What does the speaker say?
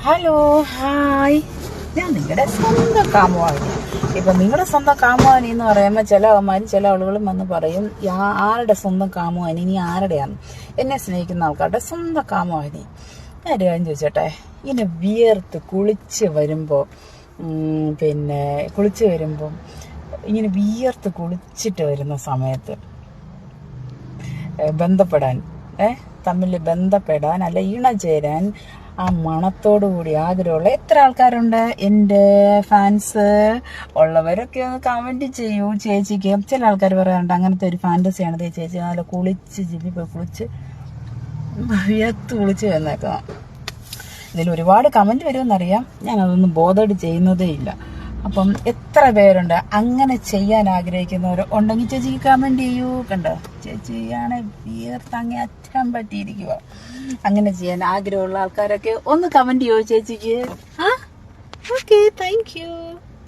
Hello hi ഞാൻ നിങ്ങളുടെ സ്വന്തം കാമുവാണ് ഇപ്പൊ നിങ്ങളുടെ സ്വന്തം കാമുവാനി എന്ന് പറയുമ്പോൾ ചില അവന്മാരും ചില ആളുകളും വന്ന് പറയും "യാ- ആരുടെ സ്വന്തം കാമുവാനി ഇനി ആരുടെയാണ്? എന്നെ സ്നേഹിക്കുന്ന ആൾക്കാരുടെ സ്വന്തം കാമുവാനി ഞാൻ ഒരു കാര്യം ചോദിച്ചോട്ടെ? ഇങ്ങനെ വിയർത്ത് കുളിച്ച് വരുമ്പോൾ പിന്നെ കുളിച്ച് വരുമ്പോൾ ഇങ്ങനെ വിയർത്ത് കുളിച്ചിട്ട് വരുന്ന സമയത്ത് ബന്ധപ്പെടാൻ ഏഹ് തമ്മിൽ ബന്ധപ്പെടാൻ അല്ല ഇണചേരാൻ ആ മണത്തോടു കൂടി ആഗ്രഹമുള്ള എത്ര ആൾക്കാരുണ്ട്? എന്റെ ഫാൻസ് ഉള്ളവരൊക്കെ ഒന്ന് കമന്റ് ചെയ്യൂ. ചേച്ചിക്ക് ചില ആൾക്കാർ പറയാറുണ്ട് അങ്ങനത്തെ ഒരു ഫാന്റസിയാണ് ചേച്ചി നല്ല കുളിച്ച് ജില്ലി പോയി കുളിച്ച് വിയത്ത് കുളിച്ച് വന്നേക്കാം ഇതിൽ ഒരുപാട് കമന്റ് വരുമെന്നറിയാം. ഞാനതൊന്നും ബോധഡ് ചെയ്യുന്നതേ ഇല്ല അപ്പം എത്ര പേരുണ്ട്? അങ്ങനെ ചെയ്യാൻ ആഗ്രഹിക്കുന്നവർ ഉണ്ടെങ്കിൽ ചേച്ചിക്ക് കമന്റ് ചെയ്യൂ. കണ്ടോ? ചേച്ചിയാണ് വിയർത്ത് അങ്ങേ അറ്റം പറ്റിയിരിക്കുക. അങ്ങനെ ചെയ്യാൻ ആഗ്രഹമുള്ള ആൾക്കാരൊക്കെ ഒന്ന് കമന്റ് ചെയ്യൂ ചേച്ചിക്ക്. ആ? Okay thank you